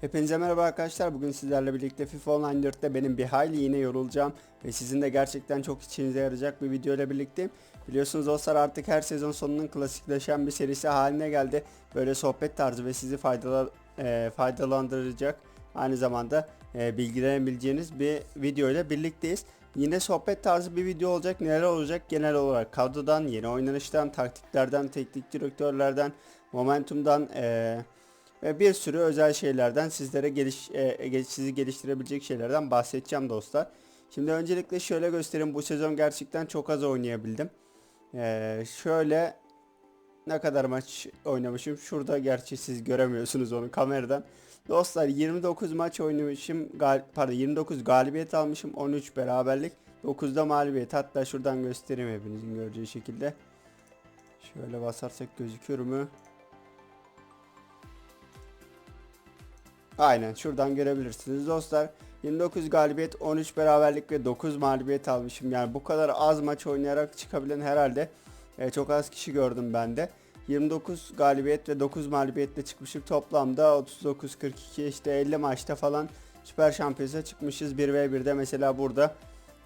Hepinize merhaba arkadaşlar. Bugün sizlerle birlikte FIFA Online 4'te benim bir hayli yine yorulacağım ve sizin de gerçekten çok içinize yarayacak bir video ile birlikteyim. Biliyorsunuz dostlar artık her sezon sonunun klasikleşen bir serisi haline geldi. Böyle sohbet tarzı ve sizi faydalar, e, faydalandıracak aynı zamanda e, bilgilenebileceğiniz bir video ile birlikteyiz. Yine sohbet tarzı bir video olacak. Neler olacak? Genel olarak kadrodan, yeni oynanıştan, taktiklerden, teknik direktörlerden, momentumdan, eee ve bir sürü özel şeylerden sizlere geliş, e, gel- sizi geliştirebilecek şeylerden bahsedeceğim dostlar. Şimdi öncelikle şöyle göstereyim. Bu sezon gerçekten çok az oynayabildim. Ee, şöyle ne kadar maç oynamışım. Şurada gerçi siz göremiyorsunuz onu kameradan. Dostlar 29 maç oynamışım. Gal pardon 29 galibiyet almışım. 13 beraberlik. 9'da mağlubiyet. Hatta şuradan göstereyim hepinizin göreceği şekilde. Şöyle basarsak gözüküyor mu? Aynen şuradan görebilirsiniz dostlar. 29 galibiyet, 13 beraberlik ve 9 mağlubiyet almışım. Yani bu kadar az maç oynayarak çıkabilen herhalde e, çok az kişi gördüm ben de. 29 galibiyet ve 9 mağlubiyetle çıkmışım. Toplamda 39 42 işte 50 maçta falan Süper Şampiyonas'a çıkmışız. 1v1'de mesela burada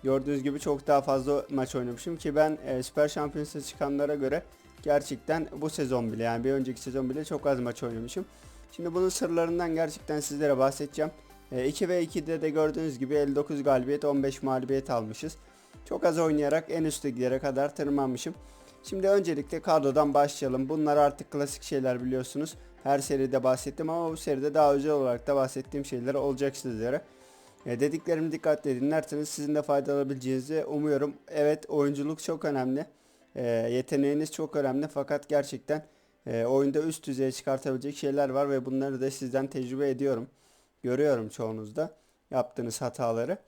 gördüğünüz gibi çok daha fazla maç oynamışım ki ben e, Süper Şampiyonas'a çıkanlara göre gerçekten bu sezon bile yani bir önceki sezon bile çok az maç oynamışım. Şimdi bunun sırlarından gerçekten sizlere bahsedeceğim. E, 2 ve 2'de de gördüğünüz gibi 59 galibiyet 15 mağlubiyet almışız. Çok az oynayarak en üst liglere kadar tırmanmışım. Şimdi öncelikle kadrodan başlayalım. Bunlar artık klasik şeyler biliyorsunuz. Her seride bahsettim ama bu seride daha özel olarak da bahsettiğim şeyler olacak sizlere. E, dediklerimi dikkatle dinlerseniz sizin de faydalanabileceğinizi umuyorum. Evet oyunculuk çok önemli. E, yeteneğiniz çok önemli fakat gerçekten e, oyunda üst düzeye çıkartabilecek şeyler var ve bunları da sizden tecrübe ediyorum. Görüyorum çoğunuzda yaptığınız hataları.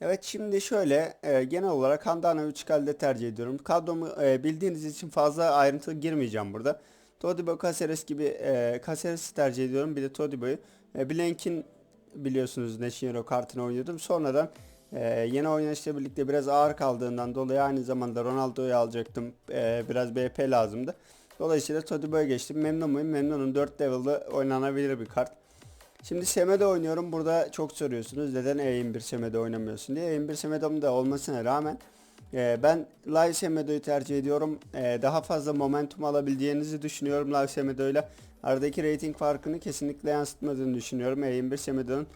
Evet şimdi şöyle e, genel olarak Handanovic Kalde tercih ediyorum. Kadromu e, bildiğiniz için fazla ayrıntı girmeyeceğim burada. Todibo Caceres gibi e, Caceres'i tercih ediyorum. Bir de Todibo'yu. E, Blank'in biliyorsunuz National kartını oynuyordum. Sonradan e, yeni oynayışla birlikte biraz ağır kaldığından dolayı aynı zamanda Ronaldo'yu alacaktım. E, biraz BP lazımdı. Dolayısıyla Todibo'ya geçtim. Memnun muyum? Memnunum. 4 level'da oynanabilir bir kart. Şimdi Semedo oynuyorum. Burada çok soruyorsunuz. Neden E21 Semedo oynamıyorsun diye. E21 Semedo'm da olmasına rağmen e, ben Live Semedo'yu tercih ediyorum. E, daha fazla momentum alabileceğinizi düşünüyorum Live Semedo ile. Aradaki rating farkını kesinlikle yansıtmadığını düşünüyorum. E21 Semedo'nun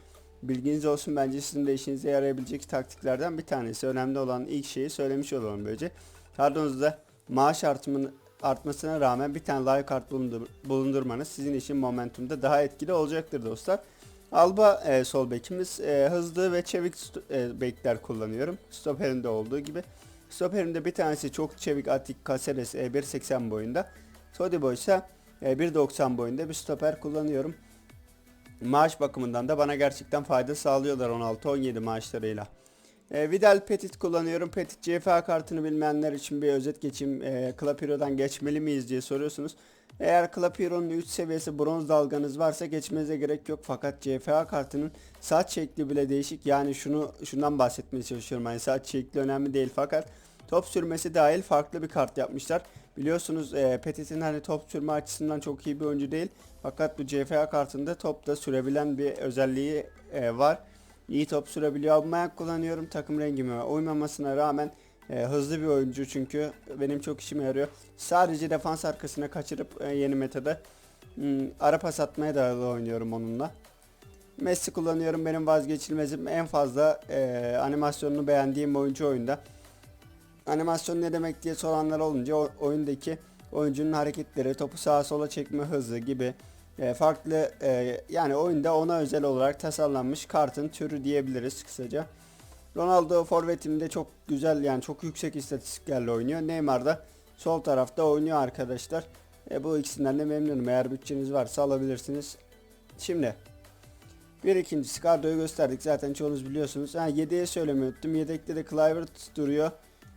bilginiz olsun. Bence sizin de işinize yarayabilecek taktiklerden bir tanesi. Önemli olan ilk şeyi söylemiş olalım böylece. Kadronuzda maaş artımını artmasına rağmen bir tane live kart bulundur- bulundurmanız sizin için momentumda daha etkili olacaktır dostlar. Alba e, sol bekimiz e, hızlı ve çevik e, bekler kullanıyorum. Stoperinde olduğu gibi. Stoperinde bir tanesi çok çevik Atik Caceres e, 1.80 boyunda. Todibo ise e, 1.90 boyunda bir stoper kullanıyorum. Maaş bakımından da bana gerçekten fayda sağlıyorlar 16-17 maaşlarıyla. E, Vidal Petit kullanıyorum. Petit CFA kartını bilmeyenler için bir özet geçeyim. E, Clapiro'dan geçmeli miyiz diye soruyorsunuz. Eğer Clapiro'nun 3 seviyesi bronz dalganız varsa geçmenize gerek yok. Fakat CFA kartının saç şekli bile değişik. Yani şunu şundan bahsetmeye çalışıyorum. Yani saç şekli önemli değil fakat top sürmesi dahil farklı bir kart yapmışlar. Biliyorsunuz e, Petit'in hani top sürme açısından çok iyi bir oyuncu değil. Fakat bu CFA kartında top da sürebilen bir özelliği e, var. İyi top sürebiliyor. Aubameyang kullanıyorum takım rengime uymamasına rağmen e, hızlı bir oyuncu çünkü benim çok işime yarıyor. Sadece defans arkasına kaçırıp e, yeni metada hmm, ara pas atmaya dayalı oynuyorum onunla. Messi kullanıyorum benim vazgeçilmezim. En fazla e, animasyonunu beğendiğim oyuncu oyunda. Animasyon ne demek diye soranlar olunca oyundaki oyuncunun hareketleri, topu sağa sola çekme hızı gibi e, farklı e, yani oyunda ona özel olarak tasarlanmış kartın türü diyebiliriz kısaca. Ronaldo forvetimde çok güzel yani çok yüksek istatistiklerle oynuyor. Neymar da sol tarafta oynuyor arkadaşlar. E, bu ikisinden de memnunum. Eğer bütçeniz varsa alabilirsiniz. Şimdi bir ikincisi kadroyu gösterdik zaten çoğunuz biliyorsunuz. Ha, yedeğe söylemiyordum. Yedekte de Clivert duruyor.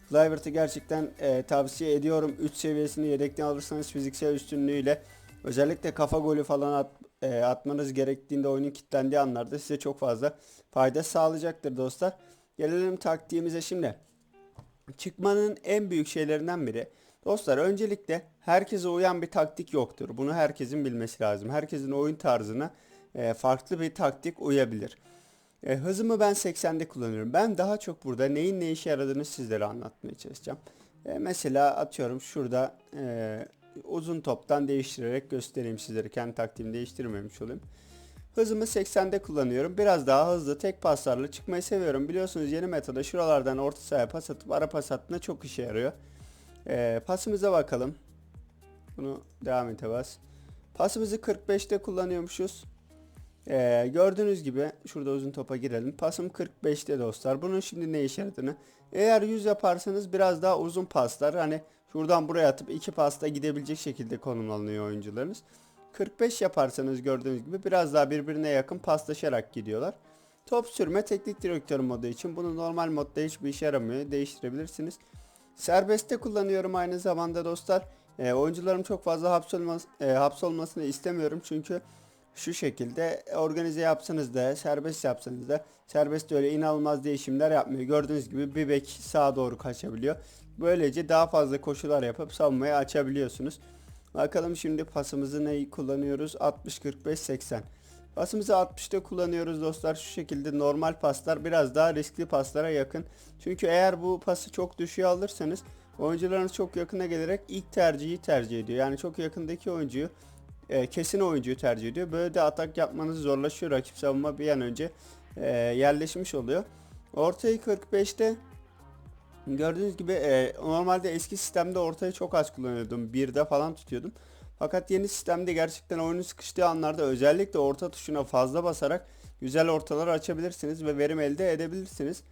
Clivert'ı gerçekten e, tavsiye ediyorum. 3 seviyesini yedekten alırsanız fiziksel üstünlüğüyle özellikle kafa golü falan at, e, atmanız gerektiğinde oyunun kilitlendiği anlarda size çok fazla fayda sağlayacaktır dostlar. Gelelim taktiğimize şimdi. Çıkmanın en büyük şeylerinden biri. Dostlar öncelikle herkese uyan bir taktik yoktur. Bunu herkesin bilmesi lazım. Herkesin oyun tarzına e, farklı bir taktik uyabilir. E, hızımı ben 80'de kullanıyorum. Ben daha çok burada neyin ne işe yaradığını sizlere anlatmaya çalışacağım. E, mesela atıyorum şurada e, uzun toptan değiştirerek göstereyim sizlere. Kendi taktiğimi değiştirmemiş olayım. Hızımı 80'de kullanıyorum. Biraz daha hızlı tek paslarla çıkmayı seviyorum. Biliyorsunuz yeni metoda şuralardan orta sahaya pas atıp ara pas attığında çok işe yarıyor. E, pasımıza bakalım. Bunu devam ete bas. Pasımızı 45'te kullanıyormuşuz. Ee, gördüğünüz gibi şurada uzun topa girelim. Pasım 45'te dostlar. Bunun şimdi ne işe yaradığını. Eğer 100 yaparsanız biraz daha uzun paslar. Hani şuradan buraya atıp iki pasta gidebilecek şekilde konumlanıyor oyuncularınız. 45 yaparsanız gördüğünüz gibi biraz daha birbirine yakın paslaşarak gidiyorlar. Top sürme teknik direktör modu için bunu normal modda hiçbir işe yaramıyor. Değiştirebilirsiniz. Serbestte kullanıyorum aynı zamanda dostlar. E, oyuncularım çok fazla hapsolmaz, e, hapsolmasını istemiyorum çünkü şu şekilde organize yapsanız da serbest yapsanız da serbest öyle inanılmaz değişimler yapmıyor. Gördüğünüz gibi bir bek sağa doğru kaçabiliyor. Böylece daha fazla koşular yapıp savunmayı açabiliyorsunuz. Bakalım şimdi pasımızı neyi kullanıyoruz? 60 45 80. Pasımızı 60'ta kullanıyoruz dostlar. Şu şekilde normal paslar biraz daha riskli paslara yakın. Çünkü eğer bu pası çok düşüğe alırsanız oyuncularınız çok yakına gelerek ilk tercihi tercih ediyor. Yani çok yakındaki oyuncuyu e, kesin oyuncuyu tercih ediyor. Böyle de atak yapmanız zorlaşıyor. Rakip savunma bir an önce e, yerleşmiş oluyor. Ortayı 45'te gördüğünüz gibi e, normalde eski sistemde ortayı çok az kullanıyordum. 1'de falan tutuyordum. Fakat yeni sistemde gerçekten oyunun sıkıştığı anlarda özellikle orta tuşuna fazla basarak güzel ortalar açabilirsiniz ve verim elde edebilirsiniz.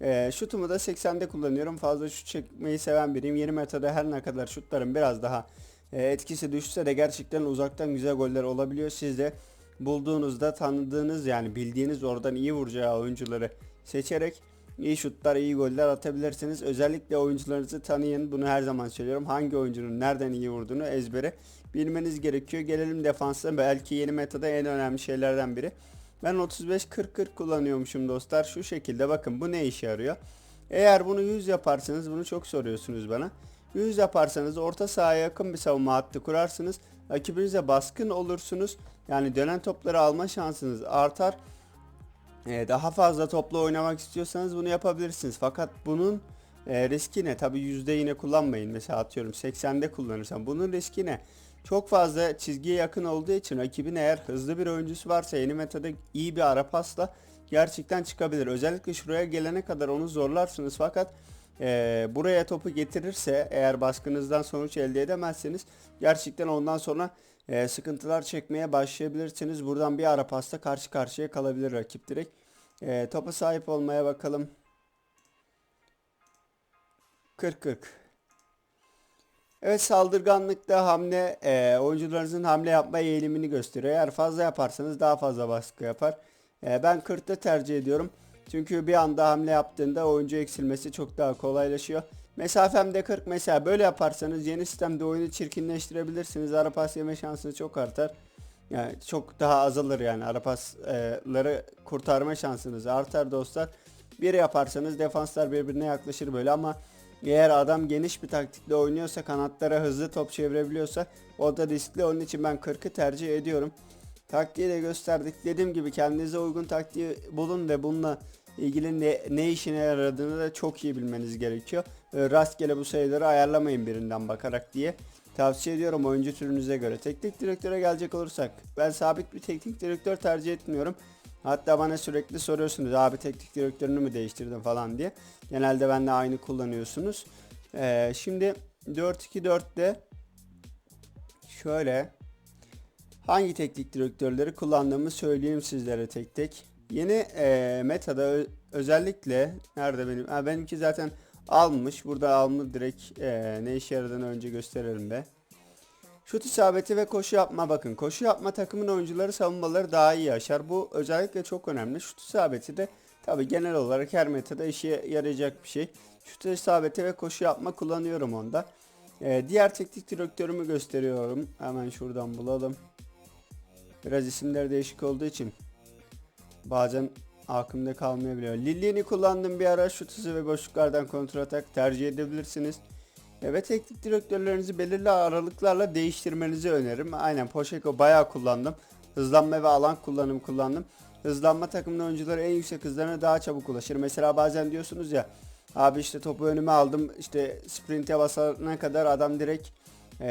E, şutumu da 80'de kullanıyorum. Fazla şut çekmeyi seven biriyim. Yeni metada her ne kadar şutlarım biraz daha e, etkisi düşse de gerçekten uzaktan güzel goller olabiliyor. Siz de bulduğunuzda tanıdığınız yani bildiğiniz oradan iyi vuracağı oyuncuları seçerek iyi şutlar, iyi goller atabilirsiniz. Özellikle oyuncularınızı tanıyın. Bunu her zaman söylüyorum. Hangi oyuncunun nereden iyi vurduğunu ezbere bilmeniz gerekiyor. Gelelim defansa. Belki yeni metada en önemli şeylerden biri. Ben 35-40-40 kullanıyormuşum dostlar. Şu şekilde bakın bu ne işe yarıyor. Eğer bunu 100 yaparsanız bunu çok soruyorsunuz bana. 100 yaparsanız orta sahaya yakın bir savunma hattı kurarsınız. Rakibinize baskın olursunuz. Yani dönen topları alma şansınız artar. Ee, daha fazla topla oynamak istiyorsanız bunu yapabilirsiniz. Fakat bunun e, riski ne? Tabi yüzde yine kullanmayın. Mesela atıyorum 80'de kullanırsam bunun riski ne? Çok fazla çizgiye yakın olduğu için rakibin eğer hızlı bir oyuncusu varsa yeni metada iyi bir ara pasla gerçekten çıkabilir. Özellikle şuraya gelene kadar onu zorlarsınız fakat e, buraya topu getirirse eğer baskınızdan sonuç elde edemezseniz gerçekten ondan sonra e, sıkıntılar çekmeye başlayabilirsiniz. Buradan bir ara pasta karşı karşıya kalabilir rakip direkt. E, topa sahip olmaya bakalım. 40-40. Evet saldırganlıkta hamle e, oyuncularınızın hamle yapma eğilimini gösteriyor. Eğer fazla yaparsanız daha fazla baskı yapar. E, ben 40'ta tercih ediyorum. Çünkü bir anda hamle yaptığında oyuncu eksilmesi çok daha kolaylaşıyor. Mesafemde 40 mesela böyle yaparsanız yeni sistemde oyunu çirkinleştirebilirsiniz. Ara pas yeme şansınız çok artar. Yani çok daha azalır yani ara pasları kurtarma şansınız artar dostlar. Bir yaparsanız defanslar birbirine yaklaşır böyle ama eğer adam geniş bir taktikle oynuyorsa kanatlara hızlı top çevirebiliyorsa o da riskli. Onun için ben 40'ı tercih ediyorum. Taktiği de gösterdik. Dediğim gibi kendinize uygun taktiği bulun ve bununla ilgili ne, ne işine yaradığını da çok iyi bilmeniz gerekiyor. E, rastgele bu sayıları ayarlamayın birinden bakarak diye tavsiye ediyorum oyuncu türünüze göre. Teknik direktöre gelecek olursak ben sabit bir teknik direktör tercih etmiyorum. Hatta bana sürekli soruyorsunuz abi teknik direktörünü mü değiştirdin falan diye. Genelde benle aynı kullanıyorsunuz. Ee, şimdi 4-2-4'te şöyle hangi teknik direktörleri kullandığımı söyleyeyim sizlere tek tek. Yeni e, metada özellikle nerede benim? Ha, benimki zaten almış. Burada almış direkt e, ne işe yaradığını önce gösterelim be. Şut isabeti ve koşu yapma bakın. Koşu yapma takımın oyuncuları savunmaları daha iyi yaşar. Bu özellikle çok önemli. Şut isabeti de tabi genel olarak her metada işe yarayacak bir şey. Şut isabeti ve koşu yapma kullanıyorum onda. Ee, diğer teknik direktörümü gösteriyorum. Hemen şuradan bulalım. Biraz isimler değişik olduğu için bazen aklımda kalmayabiliyor. Lilli'ni kullandım bir ara şut hızı ve boşluklardan kontrol atak tercih edebilirsiniz. Evet teknik direktörlerinizi belirli aralıklarla değiştirmenizi öneririm. Aynen Poşeko bayağı kullandım. hızlanma ve alan kullanımı kullandım. Hızlanma takımda oyuncuları en yüksek hızlarına daha çabuk ulaşır. Mesela bazen diyorsunuz ya abi işte topu önüme aldım işte sprinte basana kadar adam direkt eee,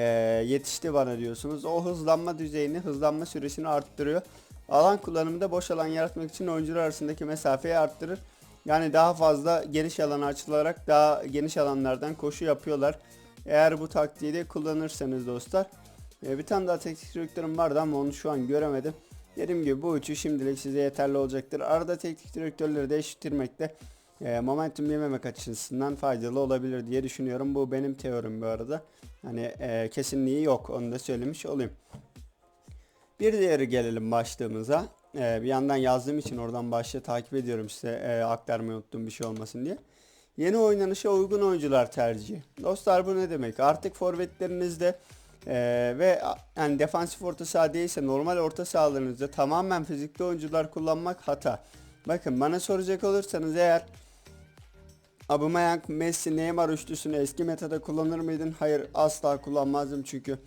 yetişti bana diyorsunuz. O hızlanma düzeyini, hızlanma süresini arttırıyor. Alan kullanımında boş alan yaratmak için oyuncular arasındaki mesafeyi arttırır. Yani daha fazla geniş alan açılarak daha geniş alanlardan koşu yapıyorlar. Eğer bu taktiği de kullanırsanız dostlar. E, bir tane daha teknik direktörüm vardı ama onu şu an göremedim. Dediğim gibi bu üçü şimdilik size yeterli olacaktır. Arada teknik direktörleri değiştirmekte e, momentum yememek açısından faydalı olabilir diye düşünüyorum. Bu benim teorim bu arada. Hani e, kesinliği yok onu da söylemiş olayım. Bir diğeri gelelim başlığımıza. Ee, bir yandan yazdığım için oradan başlığı takip ediyorum size e, aktarmayı unuttuğum bir şey olmasın diye. Yeni oynanışa uygun oyuncular tercihi. Dostlar bu ne demek? Artık forvetlerinizde e, ve yani defansif orta saha değilse normal orta sahalarınızda tamamen fizikli oyuncular kullanmak hata. Bakın bana soracak olursanız eğer Aubameyang, Messi, Neymar üçlüsünü eski metada kullanır mıydın? Hayır asla kullanmazdım çünkü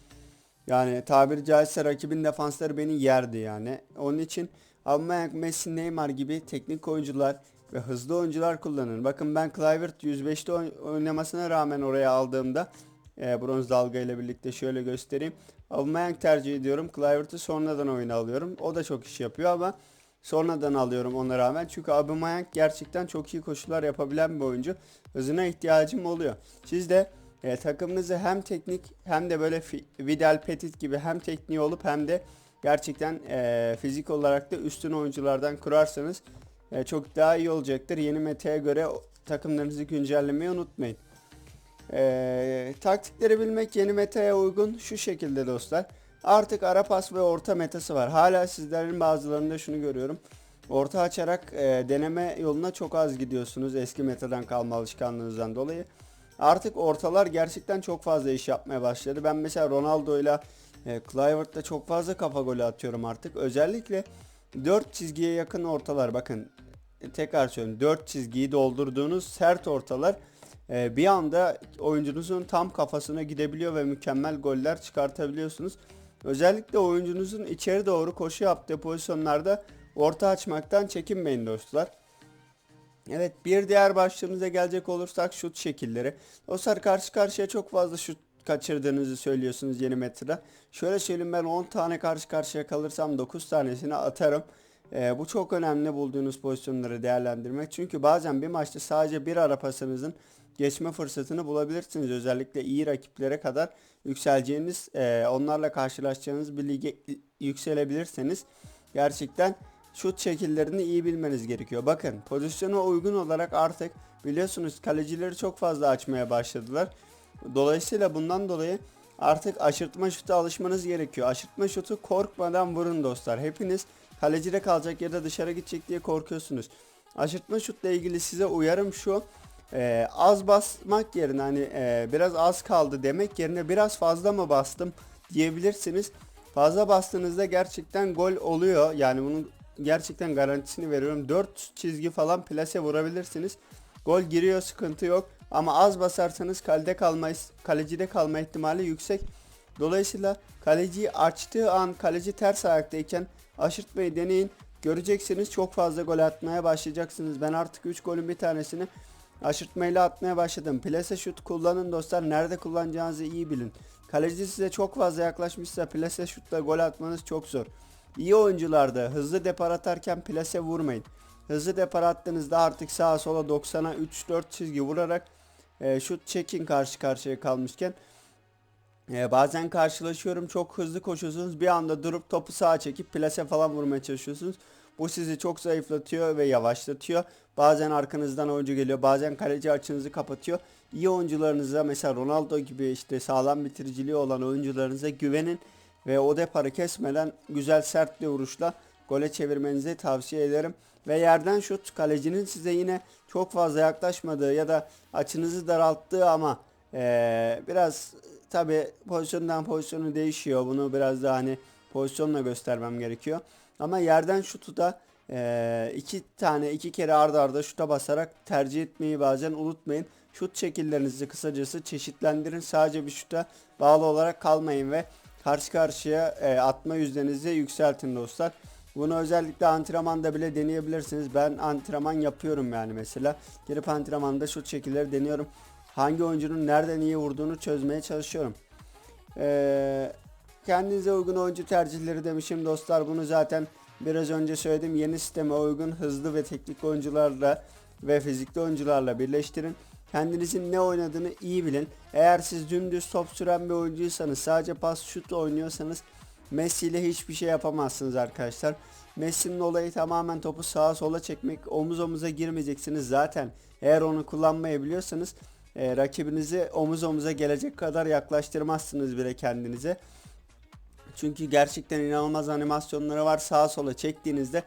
yani tabiri caizse rakibin defansları beni yerdi yani. Onun için Aubameyang, Messi, Neymar gibi teknik oyuncular ve hızlı oyuncular kullanın. Bakın ben Kluivert 105'te oyn- oynamasına rağmen oraya aldığımda e, bronz dalga ile birlikte şöyle göstereyim. Aubameyang tercih ediyorum. Kluivert'ı sonradan oyuna alıyorum. O da çok iş yapıyor ama sonradan alıyorum ona rağmen. Çünkü Aubameyang gerçekten çok iyi koşular yapabilen bir oyuncu. Hızına ihtiyacım oluyor. Siz de e, takımınızı hem teknik hem de böyle Vidal Petit gibi hem tekniği olup hem de gerçekten e, fizik olarak da üstün oyunculardan kurarsanız e, çok daha iyi olacaktır. Yeni metaya göre takımlarınızı güncellemeyi unutmayın. E, taktikleri bilmek yeni metaya uygun şu şekilde dostlar. Artık ara pas ve orta metası var. Hala sizlerin bazılarında şunu görüyorum. Orta açarak e, deneme yoluna çok az gidiyorsunuz eski metadan kalma alışkanlığınızdan dolayı. Artık ortalar gerçekten çok fazla iş yapmaya başladı. Ben mesela Ronaldo'yla e, Kluivert'la çok fazla kafa golü atıyorum artık. Özellikle 4 çizgiye yakın ortalar bakın e, tekrar söylüyorum 4 çizgiyi doldurduğunuz sert ortalar e, bir anda oyuncunuzun tam kafasına gidebiliyor ve mükemmel goller çıkartabiliyorsunuz. Özellikle oyuncunuzun içeri doğru koşu yaptığı pozisyonlarda orta açmaktan çekinmeyin dostlar. Evet bir diğer başlığımıza gelecek olursak şut şekilleri. Dostlar karşı karşıya çok fazla şut kaçırdığınızı söylüyorsunuz yeni metrede. Şöyle söyleyeyim ben 10 tane karşı karşıya kalırsam 9 tanesini atarım. Ee, bu çok önemli bulduğunuz pozisyonları değerlendirmek. Çünkü bazen bir maçta sadece bir ara pasınızın geçme fırsatını bulabilirsiniz. Özellikle iyi rakiplere kadar yükseleceğiniz, e, onlarla karşılaşacağınız bir lige yükselebilirseniz gerçekten şut şekillerini iyi bilmeniz gerekiyor. Bakın pozisyona uygun olarak artık biliyorsunuz kalecileri çok fazla açmaya başladılar. Dolayısıyla bundan dolayı artık aşırtma şuta alışmanız gerekiyor. Aşırtma şutu korkmadan vurun dostlar. Hepiniz kalecide kalacak ya da dışarı gidecek diye korkuyorsunuz. Aşırtma şutla ilgili size uyarım şu. e, az basmak yerine hani e, biraz az kaldı demek yerine biraz fazla mı bastım diyebilirsiniz. Fazla bastığınızda gerçekten gol oluyor. Yani bunun gerçekten garantisini veriyorum. 4 çizgi falan plase vurabilirsiniz. Gol giriyor sıkıntı yok. Ama az basarsanız kalede kalma, kalecide kalma ihtimali yüksek. Dolayısıyla kaleciyi açtığı an kaleci ters ayaktayken aşırtmayı deneyin. Göreceksiniz çok fazla gol atmaya başlayacaksınız. Ben artık 3 golün bir tanesini aşırtmayla atmaya başladım. Plase şut kullanın dostlar. Nerede kullanacağınızı iyi bilin. Kaleci size çok fazla yaklaşmışsa plase şutla gol atmanız çok zor. İyi oyuncularda hızlı depar atarken plase vurmayın. Hızlı depar attığınızda artık sağa sola 90'a 3-4 çizgi vurarak e, şut çekin karşı karşıya kalmışken. E, bazen karşılaşıyorum çok hızlı koşuyorsunuz bir anda durup topu sağa çekip plase falan vurmaya çalışıyorsunuz. Bu sizi çok zayıflatıyor ve yavaşlatıyor. Bazen arkanızdan oyuncu geliyor bazen kaleci açınızı kapatıyor. İyi oyuncularınıza mesela Ronaldo gibi işte sağlam bitiriciliği olan oyuncularınıza güvenin ve o deparı kesmeden güzel sert bir vuruşla gole çevirmenizi tavsiye ederim. Ve yerden şut kalecinin size yine çok fazla yaklaşmadığı ya da açınızı daralttığı ama eee, biraz tabi pozisyondan pozisyonu değişiyor. Bunu biraz daha hani pozisyonla göstermem gerekiyor. Ama yerden şutu da eee, iki tane iki kere arda arda şuta basarak tercih etmeyi bazen unutmayın. Şut şekillerinizi kısacası çeşitlendirin. Sadece bir şuta bağlı olarak kalmayın ve karşı karşıya e, atma yüzdenizi yükseltin dostlar. Bunu özellikle antrenmanda bile deneyebilirsiniz. Ben antrenman yapıyorum yani mesela. Girip antrenmanda şu şekilleri deniyorum. Hangi oyuncunun nereden iyi vurduğunu çözmeye çalışıyorum. Ee, kendinize uygun oyuncu tercihleri demişim dostlar. Bunu zaten biraz önce söyledim. Yeni sisteme uygun hızlı ve teknik oyuncularla ve fizikli oyuncularla birleştirin. Kendinizin ne oynadığını iyi bilin. Eğer siz dümdüz top süren bir oyuncuysanız sadece pas şut oynuyorsanız Messi ile hiçbir şey yapamazsınız arkadaşlar. Messi'nin olayı tamamen topu sağa sola çekmek. Omuz omuza girmeyeceksiniz zaten. Eğer onu kullanmayı biliyorsanız e, rakibinizi omuz omuza gelecek kadar yaklaştırmazsınız bile kendinize. Çünkü gerçekten inanılmaz animasyonları var. Sağa sola çektiğinizde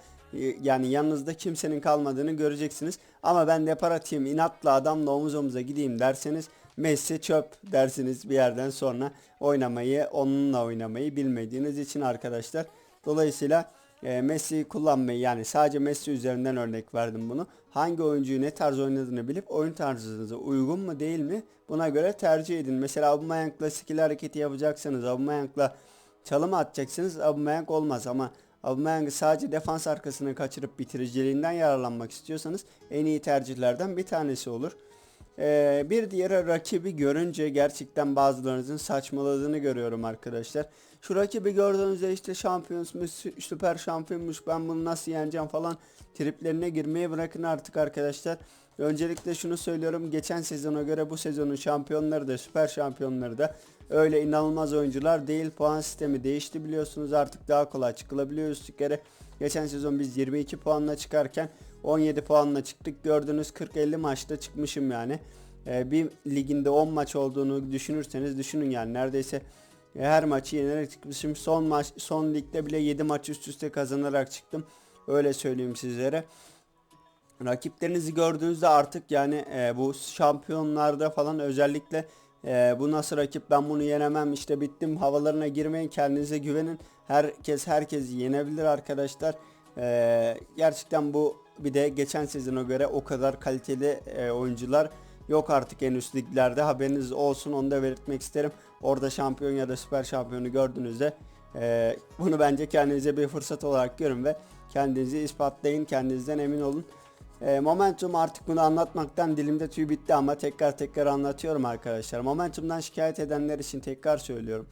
yani yanınızda kimsenin kalmadığını göreceksiniz. Ama ben depar atayım inatla adamla omuz omuza gideyim derseniz Messi çöp dersiniz bir yerden sonra oynamayı onunla oynamayı bilmediğiniz için arkadaşlar. Dolayısıyla e, Messi kullanmayı yani sadece Messi üzerinden örnek verdim bunu. Hangi oyuncuyu ne tarz oynadığını bilip oyun tarzınıza uygun mu değil mi buna göre tercih edin. Mesela Aubameyang'la skill hareketi yapacaksanız Aubameyang'la çalım atacaksınız Aubameyang olmaz ama Aubameyang'ı sadece defans arkasına kaçırıp bitiriciliğinden yararlanmak istiyorsanız en iyi tercihlerden bir tanesi olur. Ee, bir diğer rakibi görünce gerçekten bazılarınızın saçmaladığını görüyorum arkadaşlar. Şu rakibi gördüğünüzde işte şampiyonmuş, süper şampiyonmuş ben bunu nasıl yeneceğim falan triplerine girmeyi bırakın artık arkadaşlar. Öncelikle şunu söylüyorum geçen sezona göre bu sezonun şampiyonları da süper şampiyonları da öyle inanılmaz oyuncular değil. Puan sistemi değişti biliyorsunuz artık daha kolay çıkılabiliyor üstlüklere. Geçen sezon biz 22 puanla çıkarken 17 puanla çıktık. Gördüğünüz 40-50 maçta çıkmışım yani. Ee, bir liginde 10 maç olduğunu düşünürseniz düşünün yani neredeyse her maçı yenerek çıkmışım. Son maç son ligde bile 7 maç üst üste kazanarak çıktım. Öyle söyleyeyim sizlere. Rakiplerinizi gördüğünüzde artık yani e, bu şampiyonlarda falan özellikle e, bu nasıl rakip ben bunu yenemem işte bittim havalarına girmeyin kendinize güvenin. Herkes herkesi yenebilir arkadaşlar. E, gerçekten bu bir de geçen sezona göre o kadar kaliteli e, oyuncular yok artık en üst liglerde haberiniz olsun onu da belirtmek isterim. Orada şampiyon ya da süper şampiyonu gördüğünüzde e, bunu bence kendinize bir fırsat olarak görün ve kendinizi ispatlayın kendinizden emin olun. E, Momentum artık bunu anlatmaktan dilimde tüy bitti ama tekrar tekrar anlatıyorum arkadaşlar. Momentum'dan şikayet edenler için tekrar söylüyorum.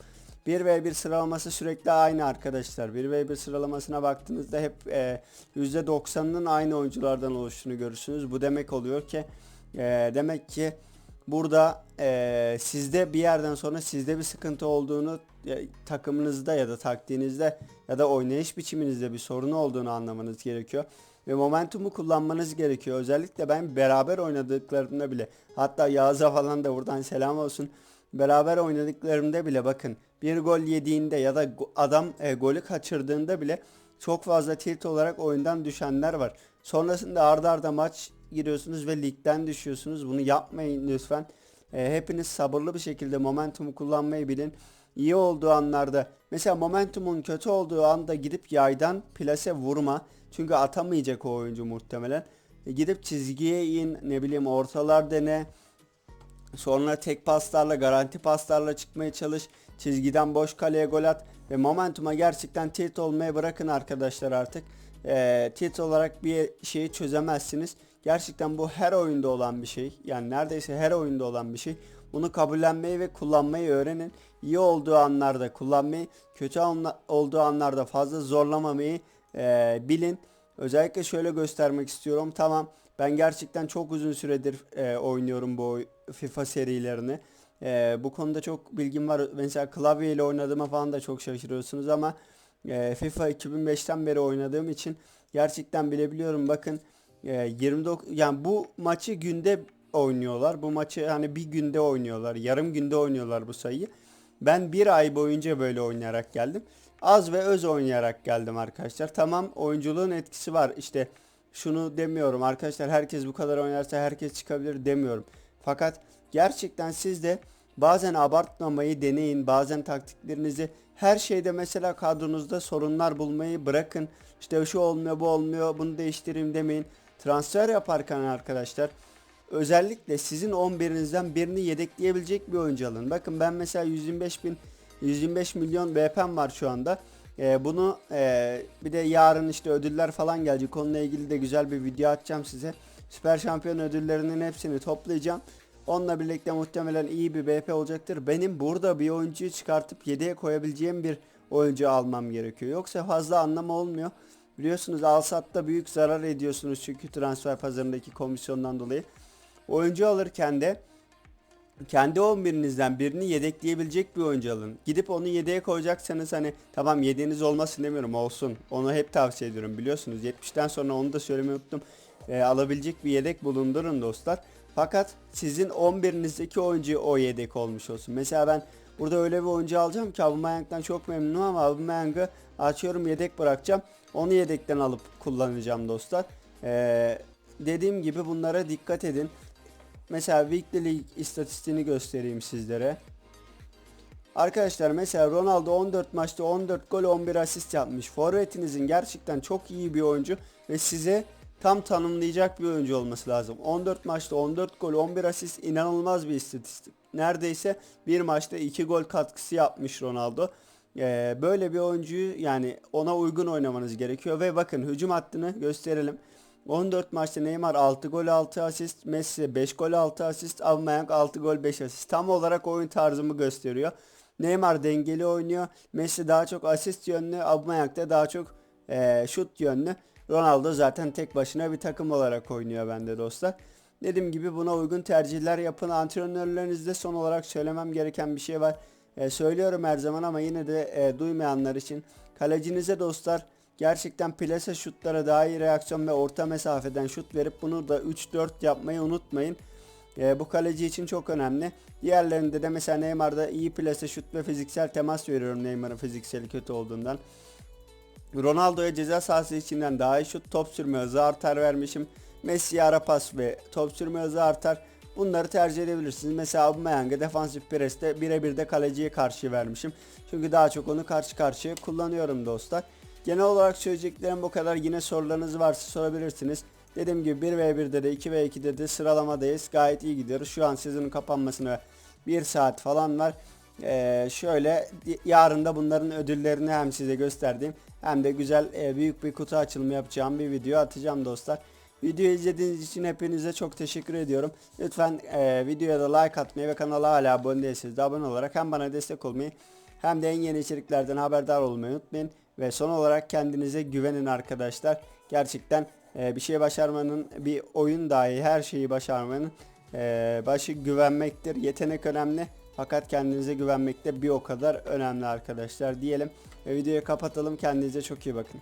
1v1 sıralaması sürekli aynı arkadaşlar. 1v1 sıralamasına baktığınızda hep e, %90'ının aynı oyunculardan oluştuğunu görürsünüz. Bu demek oluyor ki e, demek ki burada e, sizde bir yerden sonra sizde bir sıkıntı olduğunu e, takımınızda ya da taktiğinizde ya da oynayış biçiminizde bir sorun olduğunu anlamanız gerekiyor. Ve momentumu kullanmanız gerekiyor. Özellikle ben beraber oynadıklarımda bile hatta Yağız'a falan da buradan selam olsun. Beraber oynadıklarımda bile bakın bir gol yediğinde ya da adam e, golü kaçırdığında bile çok fazla tilt olarak oyundan düşenler var. Sonrasında arda arda maç giriyorsunuz ve ligden düşüyorsunuz. Bunu yapmayın lütfen. E, hepiniz sabırlı bir şekilde momentumu kullanmayı bilin. İyi olduğu anlarda mesela momentumun kötü olduğu anda gidip yaydan plase vurma. Çünkü atamayacak o oyuncu muhtemelen. E, gidip çizgiye in ne bileyim ortalar dene. Sonra tek paslarla garanti paslarla çıkmaya çalış. Çizgiden boş kaleye gol at. Ve momentuma gerçekten tilt olmaya bırakın arkadaşlar artık. E, tilt olarak bir şeyi çözemezsiniz. Gerçekten bu her oyunda olan bir şey. Yani neredeyse her oyunda olan bir şey. Bunu kabullenmeyi ve kullanmayı öğrenin. İyi olduğu anlarda kullanmayı, kötü olduğu anlarda fazla zorlamamayı e, bilin. Özellikle şöyle göstermek istiyorum. Tamam ben gerçekten çok uzun süredir e, oynuyorum bu FIFA serilerini. E, bu konuda çok bilgim var. Mesela klavye ile oynadığıma falan da çok şaşırıyorsunuz ama e, FIFA 2005'ten beri oynadığım için gerçekten bilebiliyorum. Bakın e, 29 yani bu maçı günde oynuyorlar. Bu maçı hani bir günde oynuyorlar. Yarım günde oynuyorlar bu sayıyı. Ben bir ay boyunca böyle oynayarak geldim. Az ve öz oynayarak geldim arkadaşlar. Tamam oyunculuğun etkisi var. İşte şunu demiyorum arkadaşlar herkes bu kadar oynarsa herkes çıkabilir demiyorum. Fakat gerçekten siz de bazen abartmamayı deneyin. Bazen taktiklerinizi her şeyde mesela kadronuzda sorunlar bulmayı bırakın. İşte şu olmuyor bu olmuyor bunu değiştireyim demeyin. Transfer yaparken arkadaşlar özellikle sizin 11'inizden birini yedekleyebilecek bir oyuncu alın. Bakın ben mesela 125 bin 125 milyon BP'm var şu anda. Ee, bunu e, bir de yarın işte ödüller falan gelecek. Onunla ilgili de güzel bir video atacağım size. Süper şampiyon ödüllerinin hepsini toplayacağım. Onunla birlikte muhtemelen iyi bir BP olacaktır. Benim burada bir oyuncuyu çıkartıp 7'ye koyabileceğim bir oyuncu almam gerekiyor. Yoksa fazla anlamı olmuyor. Biliyorsunuz Alsat'ta büyük zarar ediyorsunuz çünkü transfer pazarındaki komisyondan dolayı. Oyuncu alırken de kendi 11'inizden birini yedekleyebilecek bir oyuncu alın. Gidip onu yedeğe koyacaksanız hani tamam yedeğiniz olmasın demiyorum olsun. Onu hep tavsiye ediyorum biliyorsunuz. 70'ten sonra onu da söylemeyi unuttum. Ee, alabilecek bir yedek bulundurun dostlar. Fakat sizin 11'inizdeki oyuncu o yedek olmuş olsun. Mesela ben burada öyle bir oyuncu alacağım ki Aubameyang'dan çok memnunum ama Aubameyang'ı açıyorum yedek bırakacağım. Onu yedekten alıp kullanacağım dostlar. Ee, dediğim gibi bunlara dikkat edin. Mesela Weekly League istatistiğini göstereyim sizlere. Arkadaşlar mesela Ronaldo 14 maçta 14 gol 11 asist yapmış. Forvetinizin gerçekten çok iyi bir oyuncu ve size tam tanımlayacak bir oyuncu olması lazım. 14 maçta 14 gol 11 asist inanılmaz bir istatistik. Neredeyse bir maçta 2 gol katkısı yapmış Ronaldo. Ee, böyle bir oyuncuyu yani ona uygun oynamanız gerekiyor ve bakın hücum hattını gösterelim. 14 maçta Neymar 6 gol 6 asist, Messi 5 gol 6 asist, Aubameyang 6 gol 5 asist. Tam olarak oyun tarzımı gösteriyor. Neymar dengeli oynuyor. Messi daha çok asist yönlü, Aubameyang da daha çok eee, şut yönlü. Ronaldo zaten tek başına bir takım olarak oynuyor bende dostlar. Dediğim gibi buna uygun tercihler yapın. Antrenörlerinizde son olarak söylemem gereken bir şey var. E, söylüyorum her zaman ama yine de e, duymayanlar için. Kalecinize dostlar gerçekten plase şutlara daha iyi reaksiyon ve orta mesafeden şut verip bunu da 3-4 yapmayı unutmayın. E, bu kaleci için çok önemli. Diğerlerinde de mesela Neymar'da iyi plase şut ve fiziksel temas veriyorum Neymar'ın fizikseli kötü olduğundan. Ronaldo'ya ceza sahası içinden daha iyi şut, top sürme hızı artar vermişim. Messi'ye ara pas ve top sürme hızı artar. Bunları tercih edebilirsiniz. Mesela Aubameyang'a defansif preste birebir de kaleciye karşı vermişim. Çünkü daha çok onu karşı karşıya kullanıyorum dostlar. Genel olarak söyleyeceklerim bu kadar. Yine sorularınız varsa sorabilirsiniz. Dediğim gibi 1v1'de de 2v2'de de sıralamadayız. Gayet iyi gidiyoruz. Şu an sezonun kapanmasına 1 saat falan var. Ee, şöyle yarın da bunların ödüllerini hem size gösterdiğim hem de güzel e, büyük bir kutu açılımı yapacağım bir video atacağım dostlar. Videoyu izlediğiniz için hepinize çok teşekkür ediyorum. Lütfen e, videoya da like atmayı ve kanala hala abone değilseniz de abone olarak hem bana destek olmayı hem de en yeni içeriklerden haberdar olmayı unutmayın. Ve son olarak kendinize güvenin arkadaşlar. Gerçekten e, bir şey başarmanın bir oyun dahi her şeyi başarmanın e, başı güvenmektir. Yetenek önemli. Fakat kendinize güvenmek de bir o kadar önemli arkadaşlar diyelim. Ve videoyu kapatalım. Kendinize çok iyi bakın.